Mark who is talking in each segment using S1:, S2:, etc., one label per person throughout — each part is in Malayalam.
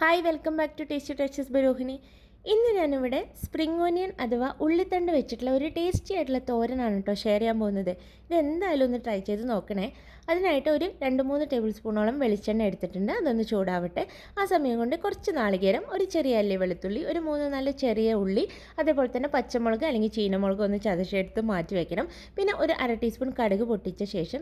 S1: hi welcome back to tasty touches by Rohini ഇന്ന് ഞാനിവിടെ സ്പ്രിംഗ് ഓനിയൻ അഥവാ ഉള്ളിത്തണ്ട് വെച്ചിട്ടുള്ള ഒരു ടേസ്റ്റി ആയിട്ടുള്ള തോരനാണ് കേട്ടോ ഷെയർ ചെയ്യാൻ പോകുന്നത്. ഇത് എന്തായാലും ഒന്ന് ട്രൈ ചെയ്ത് നോക്കണേ. അതിനായിട്ട് ഒരു രണ്ട് മൂന്ന് ടേബിൾ സ്പൂണോളം വെളിച്ചെണ്ണ എടുത്തിട്ടുണ്ട്. അതൊന്ന് ചൂടാവട്ടെ. ആ സമയം കൊണ്ട് കുറച്ച് നാളികേരം ഒരു ചെറിയ അല്ലി വെളുത്തുള്ളി ഒരു മൂന്ന് നാല് ചെറിയ ഉള്ളി അതേപോലെ തന്നെ പച്ചമുളക് അല്ലെങ്കിൽ ചീനമുളക് ഒന്ന് ചതച്ചെടുത്ത് മാറ്റി വെക്കണം. പിന്നെ ഒരു അര ടീസ്പൂൺ കടുക് പൊട്ടിച്ച ശേഷം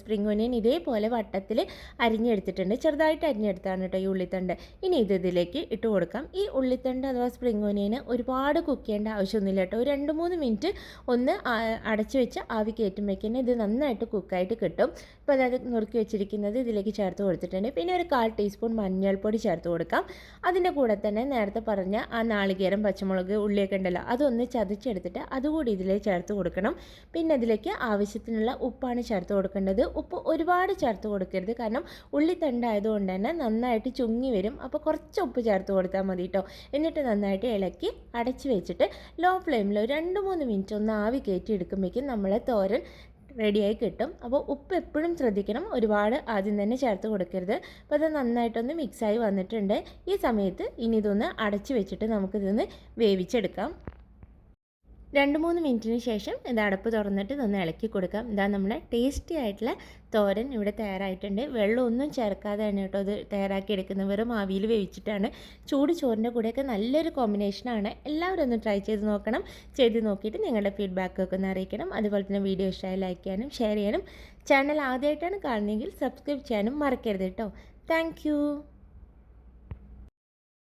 S1: സ്പ്രിംഗ് ഓനിയൻ ഇതേപോലെ വട്ടത്തിൽ അരിഞ്ഞെടുത്തിട്ടുണ്ട്. ചെറുതായിട്ട് അരിഞ്ഞെടുത്താണ് കേട്ടോ ഈ ഉള്ളിത്തണ്ട്. ഇനി ഇത് ഇതിലേക്ക് ഇട്ട് കൊടുക്കാം. ഈ ഉള്ളിത്തണ്ട് അഥവാ സ്പ്രിംഗ് ഒനിയന് ഒരുപാട് കുക്ക് ചെയ്യേണ്ട ആവശ്യമൊന്നുമില്ല കേട്ടോ. ഒരു രണ്ട് മൂന്ന് മിനിറ്റ് ഒന്ന് അടച്ചു വെച്ച് ആവി കയറ്റുമ്പോഴേക്കും ഇത് നന്നായിട്ട് കുക്കായിട്ട് കിട്ടും. ഇപ്പോൾ അതായത് നുറുക്കി വെച്ചിരിക്കുന്നത് ഇതിലേക്ക് ചേർത്ത് കൊടുത്തിട്ടുണ്ട്. പിന്നെ ഒരു കാൽ ടീസ്പൂൺ മഞ്ഞൾപ്പൊടി ചേർത്ത് കൊടുക്കാം. അതിന്റെ കൂടെ തന്നെ നേരത്തെ പറഞ്ഞ ആ നാളികേരം പച്ചമുളക് ഉള്ളിയൊക്കെ ഉണ്ടല്ലോ അതൊന്ന് ചതച്ചെടുത്തിട്ട് അതുകൂടി ഇതിലേക്ക് ചേർത്ത് കൊടുക്കണം. പിന്നെ അതിലേക്ക് ആവശ്യത്തിനുള്ള ഉപ്പാണ് ചേർത്ത് കൊടുക്കേണ്ടത്. ഉപ്പ് ഒരുപാട് ചേർത്ത് കൊടുക്കരുത്. കാരണം ഉള്ളി തണ്ടായതുകൊണ്ട് തന്നെ നന്നായിട്ട് ചുങ്ങി വരും. അപ്പോൾ കുറച്ച് ഉപ്പ് ചേർത്ത് കൊടുത്താൽ മതി കേട്ടോ. എന്നിട്ട് നന്നായിട്ട് ഇളക്കി അടച്ച് വെച്ചിട്ട് ലോ ഫ്ലെയിമിൽ രണ്ട് മൂന്ന് മിനിറ്റ് ഒന്ന് ആവി കയറ്റി എടുക്കുമ്പോഴേക്കും നമ്മളെ തോരൻ റെഡിയായി കിട്ടും. അപ്പോൾ ഉപ്പ് എപ്പോഴും ശ്രദ്ധിക്കണം. ഒരുപാട് ആദ്യം തന്നെ ചേർത്ത് കൊടുക്കരുത്. അപ്പോൾ അത് നന്നായിട്ടൊന്ന് മിക്സായി വന്നിട്ടുണ്ട്. ഈ സമയത്ത് ഇനി ഇതൊന്ന് അടച്ച് വെച്ചിട്ട് നമുക്കിതൊന്ന് വേവിച്ചെടുക്കാം. രണ്ട് മൂന്ന് മിനിറ്റിന് ശേഷം ഇത് അടപ്പ് തുറന്നിട്ട് ഇതൊന്ന് ഇളക്കി കൊടുക്കാം. ഇതാ നമ്മുടെ ടേസ്റ്റി ആയിട്ടുള്ള തോരൻ ഇവിടെ തയ്യാറായിട്ടുണ്ട്. വെള്ളമൊന്നും ചേർക്കാതെ തന്നെ കേട്ടോ ഇത് തയ്യാറാക്കി എടുക്കുന്നത്. വെറും ആവിയിൽ വേവിച്ചിട്ടാണ്. ചൂട് ചോറിന്റെ കൂടെയൊക്കെ നല്ലൊരു കോമ്പിനേഷനാണ് എല്ലാവരും ഒന്ന് ട്രൈ ചെയ്ത് നോക്കണം. ചെയ്ത് നോക്കിയിട്ട് നിങ്ങളുടെ ഫീഡ്ബാക്കൊക്കെ ഒന്ന് അറിയിക്കണം. അതുപോലെ തന്നെ വീഡിയോ ഇഷ്ടമായി ലൈക്ക് ചെയ്യാനും ഷെയർ ചെയ്യാനും ചാനൽ ആദ്യമായിട്ടാണ് കാണുന്നതെങ്കിൽ സബ്സ്ക്രൈബ് ചെയ്യാനും മറക്കരുത് കേട്ടോ. താങ്ക്